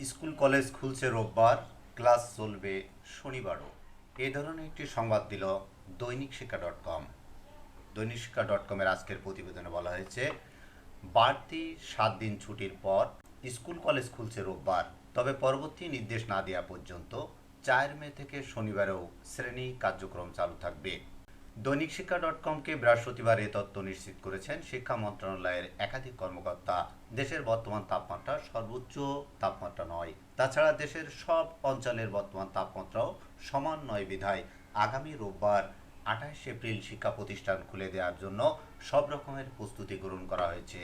School, college খুলছে রোববার, class চলবে শনিবারও। এ ধরনের একটি সংবাদ দিল দৈনিক শিক্ষা ডট কম। দৈনিক শিক্ষা ডট কমের আজকের প্রতিবেদনে বলা হয়েছে, বাড়তি সাত দিন ছুটির পর স্কুল, কলেজ খুলছে রোববার, তবে পরবর্তী নির্দেশ না দেওয়া পর্যন্ত চার মে থেকে শনিবারেও শ্রেণি কার্যক্রম চালু থাকবে। দৈনিক শিক্ষা ডট কমকে বৃহস্পতিবার এ তথ্য নিশ্চিত করেছেন শিক্ষা মন্ত্রণালয়ের একাধিক কর্মকর্তা। দেশের বর্তমান তাপমাত্রা সর্বোচ্চ তাপমাত্রা নয়। তাছাড়া দেশের সব অঞ্চলের বর্তমান তাপমাত্রাও সমান নয় বিধায়। আগামী রোববার আঠাশ এপ্রিল শিক্ষা প্রতিষ্ঠান খুলে দেওয়ার জন্য সব রকমের প্রস্তুতি গ্রহণ করা হয়েছে।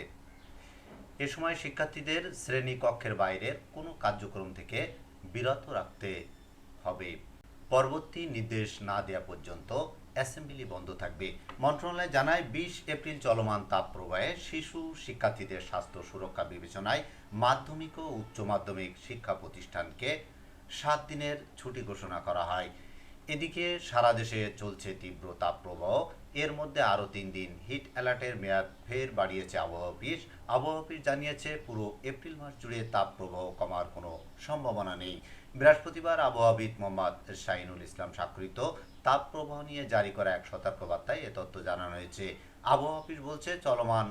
এ সময় শিক্ষার্থীদের শ্রেণি কক্ষের বাইরের কোনো কার্যক্রম থেকে বিরত রাখতে হবে। পরবর্তী নির্দেশ না দেওয়া পর্যন্ত অ্যাসেম্বলি বন্ধ থাকবে। মন্ত্রণালয় জানায়, বিশ এপ্রিল চলমান তাপপ্রবাহে শিশু শিক্ষার্থীদের স্বাস্থ্য সুরক্ষা বিবেচনায় মাধ্যমিক ও উচ্চ মাধ্যমিক শিক্ষা প্রতিষ্ঠানকে সাত দিনের ছুটি ঘোষণা করা হয়। এদিকে সারা দেশে চলছে তীব্র তাপপ্রবাহ। এর মধ্যে আরও তিন দিন হিট অ্যালার্টের মেয়াদ ফের বাড়িয়েছে আবহাওয়া অফিস। আবহাওয়া অফিস জানিয়েছে, পুরো এপ্রিল মাস জুড়ে তাপপ্রবাহ কমার কোনো সম্ভাবনা নেই। বৃহস্পতিবার আবহাওয়াবিদ মোহাম্মদ শাহিনুল ইসলাম স্বাক্ষরিত তাপপ্রবাহ নিয়ে জারি করা এক সতর্কবার্তায় এ তথ্য জানানো হয়েছে। আবহাওয়া অফিস বলছে, চলমান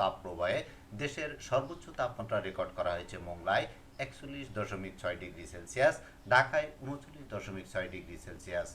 তাপপ্রবাহে দেশের সর্বোচ্চ তাপমাত্রা রেকর্ড করা হয়েছে মোংলায় একচল্লিশ দশমিক ছয় ডিগ্রি সেলসিয়াস, ঢাকায় উনচল্লিশ দশমিক ছয় ডিগ্রি সেলসিয়াস।